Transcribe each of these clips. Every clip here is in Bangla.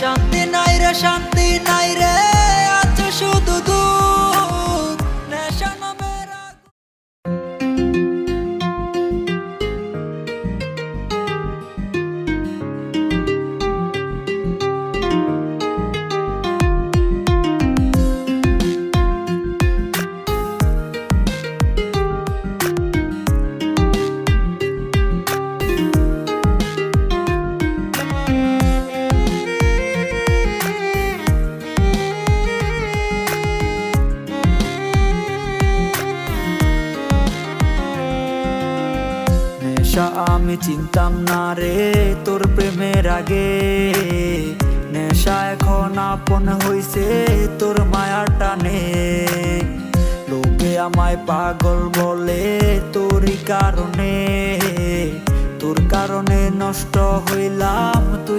শান্তি নাই রে শান্তি নাই রে। নেশা আমি চিনতাম না রে, তোর প্রেমের আগে। নেশা এখন আপন হইছে, তোর মায়ার টানে। লোকে আমায় পাগল বলে তোরই কারণে। তোর কারণে নষ্ট হইলাম, তুই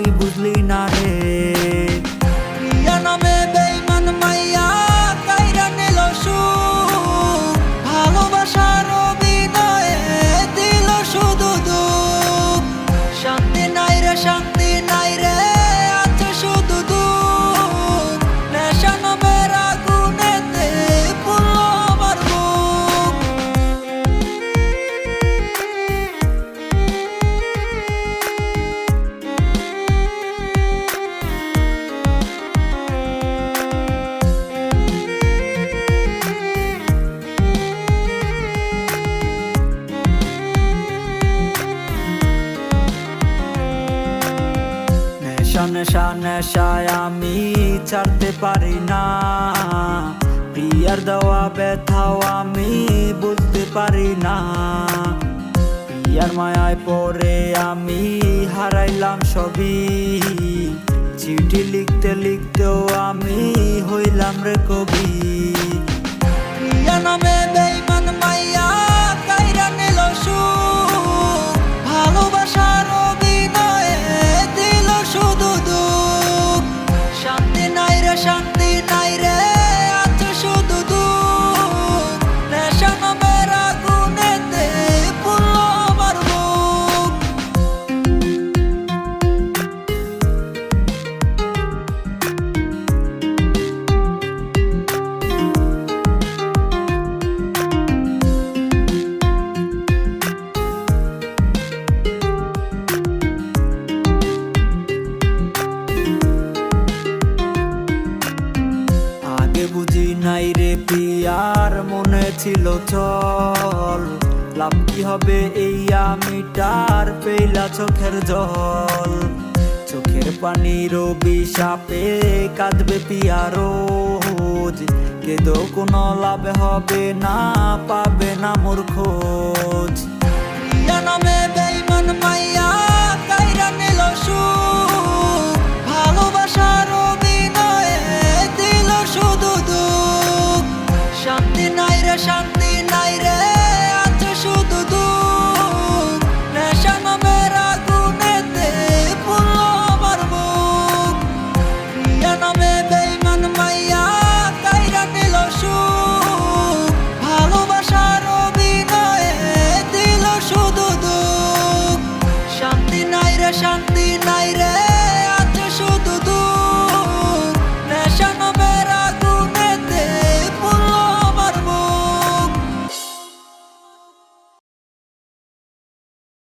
নেশা নেশা নেশায় আমি ছাড়তে পারি না। প্রিয়ার দেওয়া ব্যথাও আমি বুঝতে পারি না। প্রিয়ার মায়ায় পরে আমি হারাইলাম সবই। চিঠি লিখতে লিখতেও আমি হইলাম রে কবি। নাই রে পিয়ার মনে ছিল চল। লাভ কি হবে এই আমিটার পেলা চোখের জল। চোখের পানির বিষাপে কাঁদবে পিয়া রোজ। কেদো কোনো লাভ হবে না, পাবে না মোর খোঁজ। নামে নামে বে chanter.